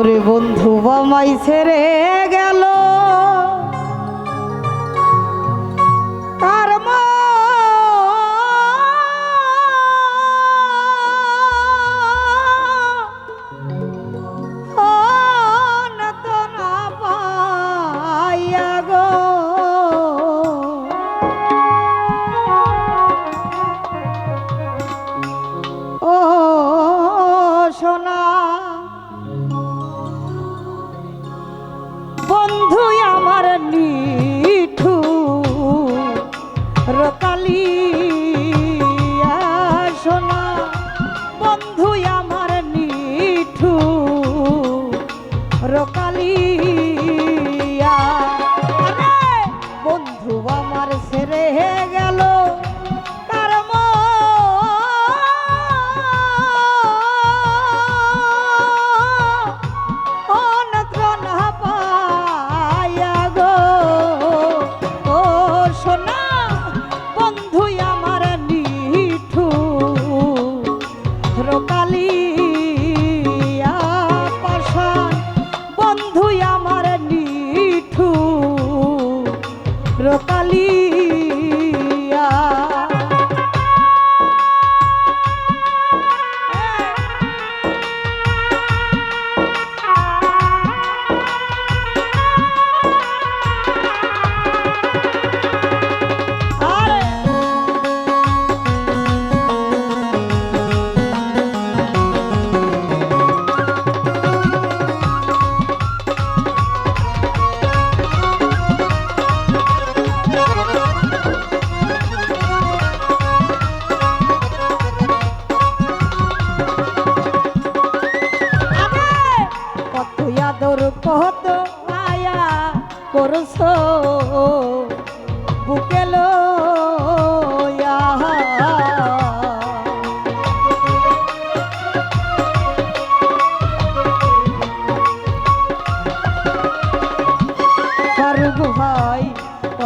ওরে বন্ধু বামাই ছেড়ে গেল।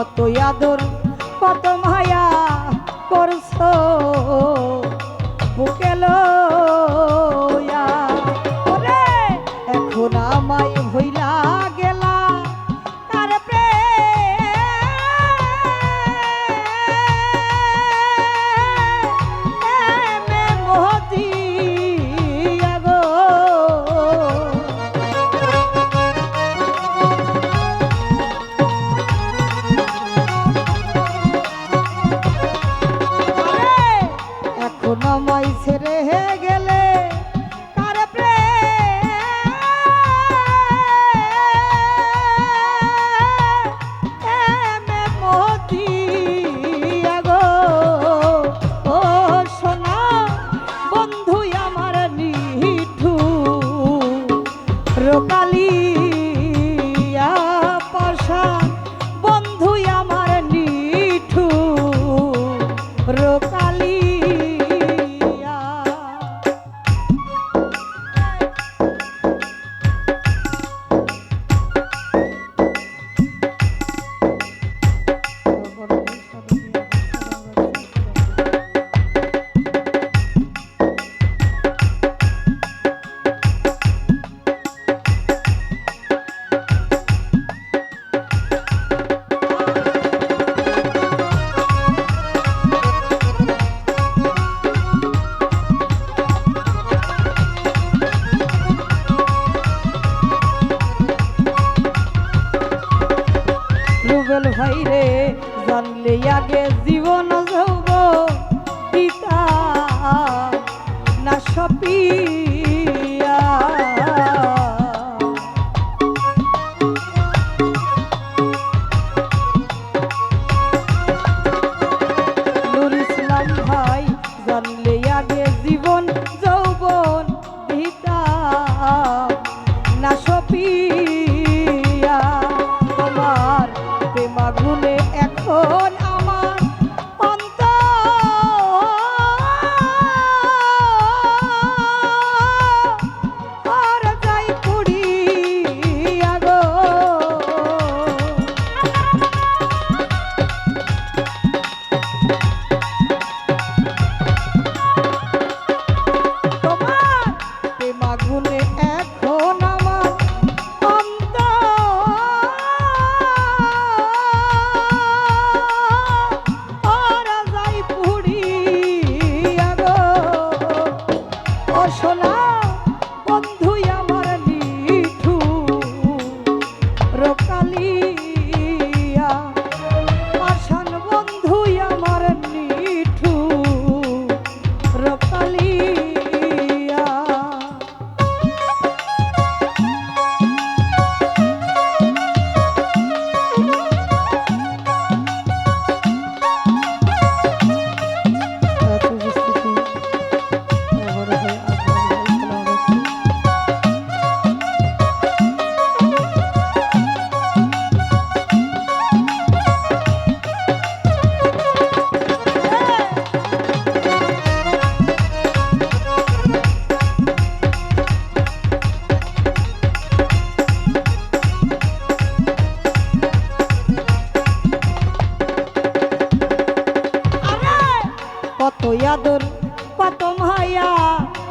কত আদর জানলে আগে জীবন যৌব পিতা না সপি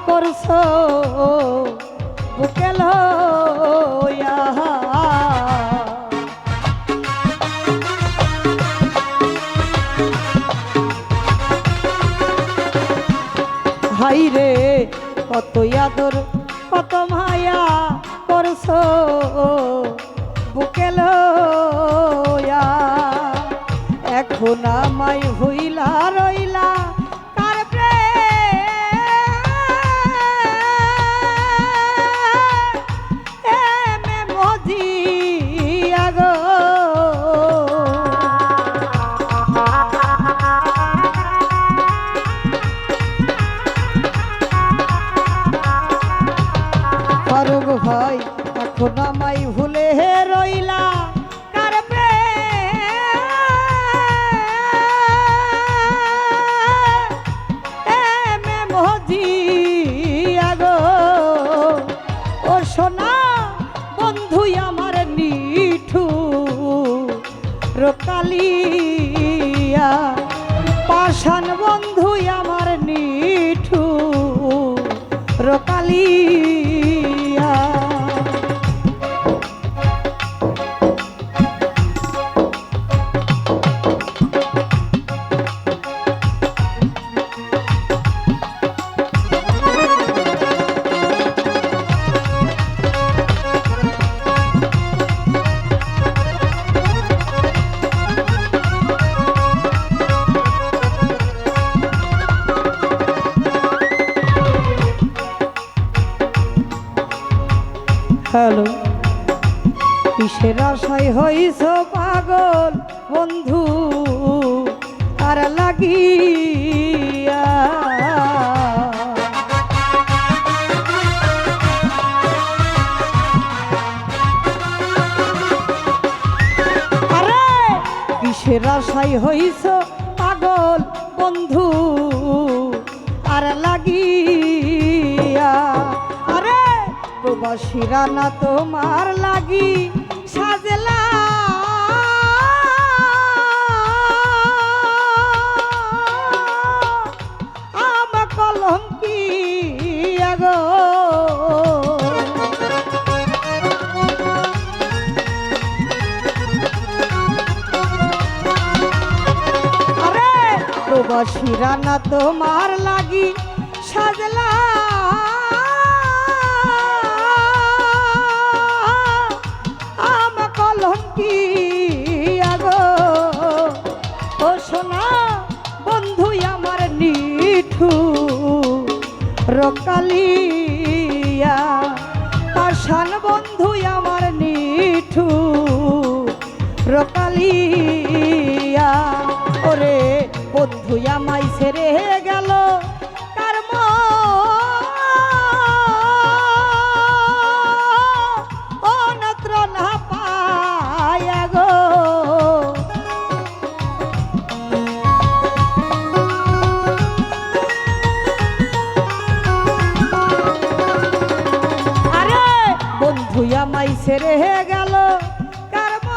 করছ বুকে লইয়া হাই রে কত আদর কত মায়া করছ বুকে লইয়া এখন আমায় রকালিয়া হ্যালো কিসের আশায় হইছ পাগল বন্ধু? আর লাগিয়া। কিসের আশায় হইছ প্রবাসীরা না তোমার লাগি সাজলা। আম কলঙ্কি আগো। আরে প্রবাসীরা না তোমার লাগি সাজলা। কলঙ্কি আগো? ও সোনা বন্ধু আমার নিঠু। রকালিয়া পাশান বন্ধু আমার নিঠু। রকালিয়া, ওরে বন্ধু আমায় ছেড়ে ছেড়ে গেল কারম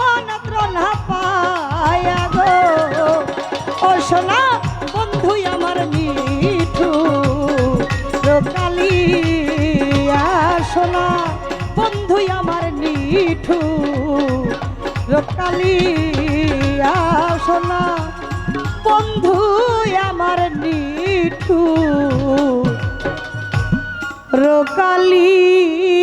ও নত্র না পায়া গো। ও সোনা বন্ধু আমার মিঠু। রকালিয়া সোনা বন্ধু আমার মিঠু। রকালিয়া সোনা বন্ধু আমার নিঠু রোকালিয়া